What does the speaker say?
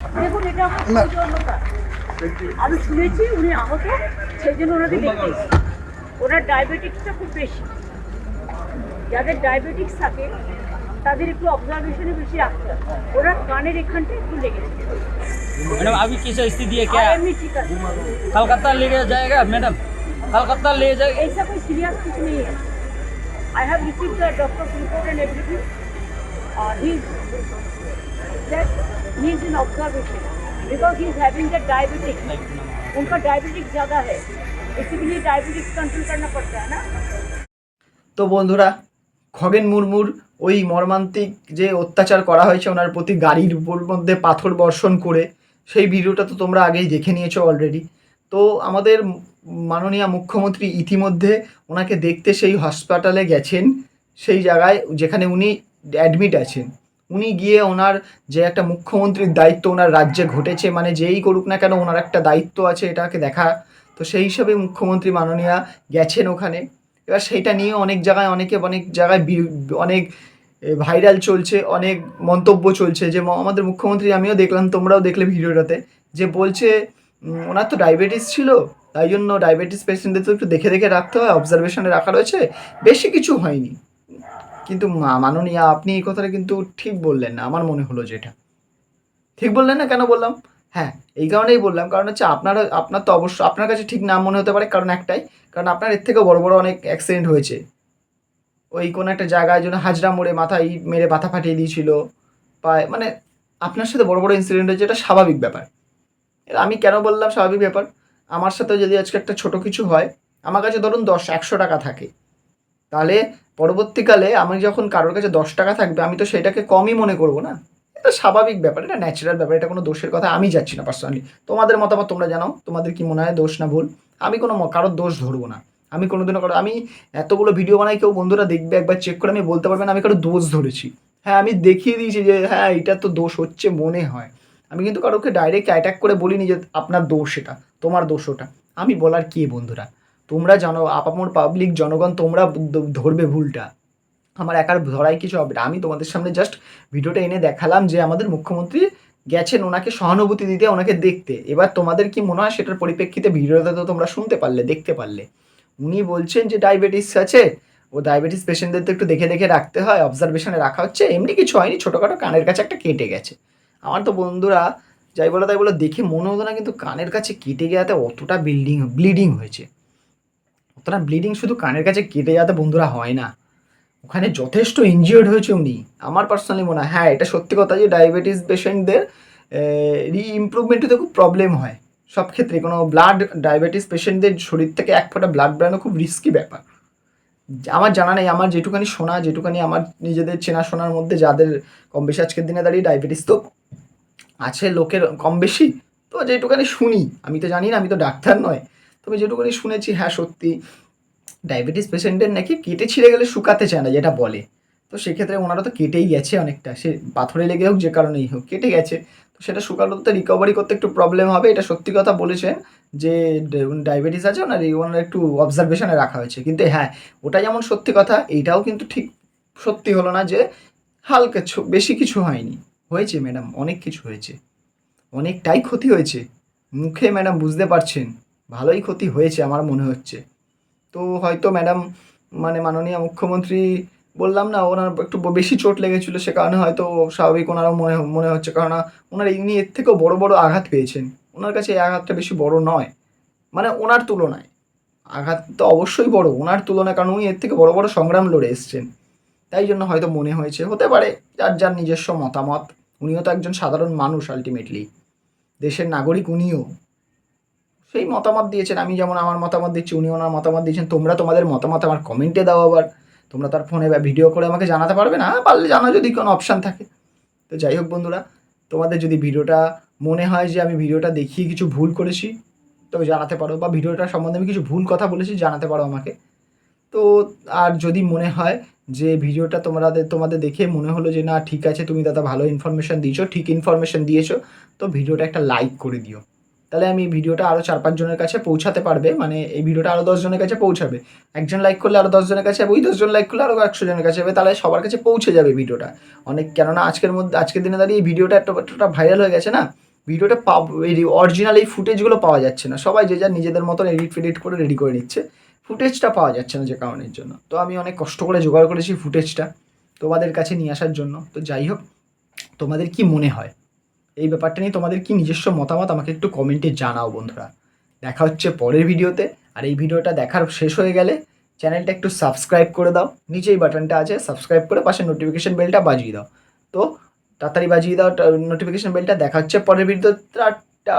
দেখুন এটা আমার সৌজন্যতা আমি শুনেছি উনি আহত সেই জন্য ওনাকে দেখতে এসেছি। ওনার ডায়াবেটিক্সটা খুব বেশি যাদের ডায়াবেটিক্স থাকে তাদের একটু অবজারভেশনে বেশি রাখতে হয় ওনার কানের এখানটা একটু লেগেছে मैडम अभी किस स्थिति है আর क्या এমনি ঠিক আছে कलकत्ता ले जाएगा मैडम कलकत्ता ले जाएगा ऐसा कोई सीरियस कुछ नहीं है I have receive the doctor report and everything और ही that he is in observation because he is having the diabetic उनका डायबिटिक ज़्यादा है इसीलिए डायबिटिक्स कंट्रोल करना पड़ता है ना তো বন্ধুরা খগেন মুর্মুর ওই মর্মান্তিক যে অত্যাচার করা হয়েছে ওনার প্রতি গাড়ির উপর মধ্যে পাথর বর্ষণ করে সেই ভিডিওটা তো তোমরা আগেই দেখে নিয়েছো অলরেডি তো আমাদের মাননীয় মুখ্যমন্ত্রী ইতিমধ্যে ওনাকে দেখতে সেই হাসপাতালে গেছেন সেই জায়গায় যেখানে উনি অ্যাডমিট আছেন উনি গিয়ে ওনার যে একটা মুখ্যমন্ত্রীর দায়িত্ব ওনার রাজ্যে ঘটেছে মানে যেই করুক না কেন ওনার একটা দায়িত্ব আছে এটাকে দেখা। তো সেই হিসাবে মুখ্যমন্ত্রী মাননীয়া গেছেন ওখানে। এবার সেইটা নিয়ে অনেক জায়গায়, অনেকে অনেক জায়গায় অনেক ভাইরাল চলছে, অনেক মন্তব্য চলছে যে আমাদের মুখ্যমন্ত্রী, আমিও দেখলাম, তোমরাও দেখলে ভিডিওটাতে। যে বলছে ওনার তো ডায়াবেটিস ছিল, তাই জন্য ডায়াবেটিস পেশেন্টদের তো একটু দেখে দেখে রাখতে হয় অবজারভেশনে রাখা রয়েছে। বেশি কিছু হয়নি। কিন্তু মাননীয়া, আপনি এই কথাটা কিন্তু ঠিক বললেন না। আমার মনে হলো যেটা। ঠিক বললেন না? কেন বললাম? হ্যাঁ এই কারণেই বললাম। কারণ হচ্ছে আপনার আপনার তো অবশ্য, আপনার কাছে ঠিক নাম মনে হতে পারে, কারণ একটাই। কারণ আপনার এর থেকেও বড় বড় অনেক অ্যাক্সিডেন্ট হয়েছে। ওই কোনো একটা জায়গায় জন্য হাজরা মোড়ে মাথায় মেরে মাথা ফাটিয়ে দিয়েছিল। পায়ে মানে আপনার সাথে বড় বড় ইনসিডেন্ট হয়েছে, এটা স্বাভাবিক ব্যাপার। আমি কেন বললাম স্বাভাবিক ব্যাপার? আমার সাথে যদি আজকে একটা ছোট কিছু হয়, আমার কাছে ধরুন দশ, একশো টাকা থাকে। তাহলে পরবর্তীকালে আমি যখন কারোর কাছে দশ টাকা থাকবে, আমি তো সেটাকে কমই মনে করব না? এটা স্বাভাবিক ব্যাপার, এটা ন্যাচারাল ব্যাপার, এটা কোনো দোষের কথা আমি যাচ্ছি না পার্সোনালি তোমাদের মতামত তোমরা জানাও, তোমাদের কি মনে হয় দোষ না ভুল? আমি কোনো কারোর দোষ ধরবো না। আমি কোনোদিনও কারও আমি এতগুলো ভিডিও বানাই, কেউ বন্ধুরা দেখবে, একবার চেক করে আমি বলতে পারবে না আমি কারও দোষ ধরেছি। হ্যাঁ আমি দেখিয়ে দিয়েছি যে হ্যাঁ এটা তো দোষ হচ্ছে মনে হয়। আমি কিন্তু কারোকে ডাইরেক্ট অ্যাটাক করে বলিনি যে, আপনার দোষ এটা, তোমার দোষ ওটা। আমি বলার কি, বন্ধুরা? তোমরা জানো, আপামর পাবলিক জনগণ তোমরা ধরবে ভুলটা। আমার একার ধরাই কিছু হবে না। আমি তোমাদের সামনে জাস্ট ভিডিওটা এনে দেখালাম যে আমাদের মুখ্যমন্ত্রী গেছেন ওনাকে সহানুভূতি দিতে, ওনাকে দেখতে। এবার তোমাদের কি মনে হয় সেটার পরিপ্রেক্ষিতে ভিডিওটা তো তোমরা শুনতে পারলে, দেখতে পারলে। উনি বলছেন যে ডায়াবেটিস আছে, ও ডায়াবেটিস পেশেন্টদের তো একটু দেখে দেখে রাখতে হয় অবজারভেশনে রাখা হচ্ছে। এমনি কিছু হয়নি, ছোটোখাটো কানের কাছে একটা কেটে গেছে। আমার তো বন্ধুরা, যাই বলো তাই বলো, দেখে মনে হতো না কিন্তু কানের কাছে কেটে গেতে অতটা বিল্ডিং ব্লিডিং হয়েছে। অতটা ব্লিডিং শুধু কানের কাছে কেটে যাতে বন্ধুরা হয় না। ওখানে যথেষ্ট ইনজিওর্ড হয়েছে উনি। আমার পার্সোনালি মনে হয় হ্যাঁ এটা সত্যি কথা যে ডায়াবেটিস পেশেন্টদের রি ইমপ্রুভমেন্ট হতে খুব প্রবলেম হয়। সব ক্ষেত্রে কোনো ব্লাড ডায়াবেটিস পেশেন্টদের শরীর থেকে এক ফোঁটা ব্লাড বেরোনো খুব রিস্কি ব্যাপার। আমার জানা নেই, আমার যেটুকানি শোনা, যেটুকানি আমার নিজেদের চেনাশোনার মধ্যে যাদের কম বেশি আজকের দিনে দাঁড়িয়ে ডায়াবেটিস তো আছে লোকের কম বেশি, তো যেটুকানি শুনি। আমি তো জানি না, আমি তো ডাক্তার নয়। তবে যেটুকুনি শুনেছি হ্যাঁ সত্যি ডায়াবেটিস পেশেন্টের নাকি কেটে ছিঁড়ে গেলে শুকাতে চায় না, যেটা বলে। তো সেক্ষেত্রে ওনারা তো কেটেই গেছে অনেকটা। সে পাথরে লেগে হোক, যে কারণেই হোক, কেটে গেছে। তো সেটা শুকালো তো রিকভারি করতে একটু প্রবলেম হবে। এটা সত্যি কথা বলেছেন যে ডায়াবেটিস আছে, ওনার ওনার একটু অবজারভেশনে রাখা হয়েছে। কিন্তু হ্যাঁ ওটা যেমন সত্যি কথা এইটাও কিন্তু ঠিক সত্যি হলো না যে, হালকা বেশি কিছু হয়নি। হয়েছে ম্যাডাম অনেক কিছু হয়েছে। অনেকটাই ক্ষতি হয়েছে। মুখে ম্যাডাম বুঝতে পারছেন। ভালোই ক্ষতি হয়েছে আমার মনে হচ্ছে। তো হয়তো ম্যাডাম মানে মাননীয় মুখ্যমন্ত্রী বললাম না, ওনার একটু বেশি চোট লেগেছিল, সে কারণে হয়তো স্বাভাবিক ওনারও মনে মনে হচ্ছে কারণ ওনার ইনি এর থেকেও বড় বড় আঘাত পেয়েছেন। ওনার কাছে এই আঘাতটা বেশি বড় নয় মানে ওনার তুলনায়। আঘাত তো অবশ্যই বড়, ওনার তুলনায়, কারণ উনি এর থেকে বড় বড় সংগ্রাম লড়ে এসছেন। তাই জন্য হয়তো মনে হয়েছে, হতে পারে, যার যার নিজস্ব মতামত। উনিও তো একজন সাধারণ মানুষ আলটিমেটলি দেশের নাগরিক উনিও। সেই মতামত দিয়েছেন। আমি যেমন আমার মতামত দিচ্ছি, উনি ওনার মতামত দিয়েছেন। তোমরা তোমাদের মতামত আমার কমেন্টে দাও আবার। তোমরা তার ফোনে বা ভিডিও করে আমাকে জানাতে পারবে না? পারলে জানা যদি কোনো অপশান থাকে। তো যাই হোক বন্ধুরা, তোমাদের যদি ভিডিওটা মনে হয় যে আমি ভিডিওটা দেখিয়ে কিছু ভুল করেছি তবে জানাতে পারো। বা ভিডিওটা সম্বন্ধে আমি কিছু ভুল কথা বলেছি, জানাতে পারো আমাকে। তো আর যদি মনে হয় যে ভিডিওটা তোমাদের তোমাদের দেখে মনে হলো যে না, ঠিক আছে, তুমি দাদা ভালো ইনফরমেশন দিয়েছ, ঠিক ইনফরমেশন দিয়েছ, তো ভিডিওটা একটা লাইক করে দিও। তাহলে আমি ভিডিওটা আরও চার পাঁচজনের কাছে পৌঁছাতে পারবে মানে এই ভিডিওটা আরও দশজনের কাছে পৌঁছাবে। একজন লাইক করলে আরও দশজনের কাছে যাবে ওই দশজন লাইক করলে আরও একশো জনের কাছে যাবে তাহলে সবার কাছে পৌঁছে যাবে ভিডিওটা। অনেক, কেননা আজকের মধ্যে, আজকের দিনে দাঁড়িয়ে এই ভিডিওটা একটা ভাইরাল হয়ে গেছে না, ভিডিওটা পাব, এই অরিজিনাল এই ফুটেজগুলো পাওয়া যাচ্ছে না। সবাই যে যার নিজেদের মতন এডিট ফেডিট করে রেডি করে নিচ্ছে ফুটেজটা পাওয়া যাচ্ছে না যে কারণের জন্য। তো আমি অনেক কষ্ট করে জোগাড় করেছি ফুটেজটা তোমাদের কাছে নিয়ে আসার জন্য। তো যাই হোক, তোমাদের কি মনে হয়? এই ব্যাপারটা নিয়ে তোমাদের কি নিজস্ব মতামত আমাকে একটু কমেন্টে জানাও বন্ধুরা। দেখা হচ্ছে পরের ভিডিওতে। আর এই ভিডিওটা দেখার শেষ হয়ে গেলে চ্যানেলটা একটু সাবস্ক্রাইব করে দাও। নিচেই বাটনটা আছে, সাবস্ক্রাইব করে পাশে নোটিফিকেশান বেলটা বাজিয়ে দাও। তো তাড়াতাড়ি বাজিয়ে দাও নোটিফিকেশান বেলটা দেখা হচ্ছে পরের ভিডিও টাটা!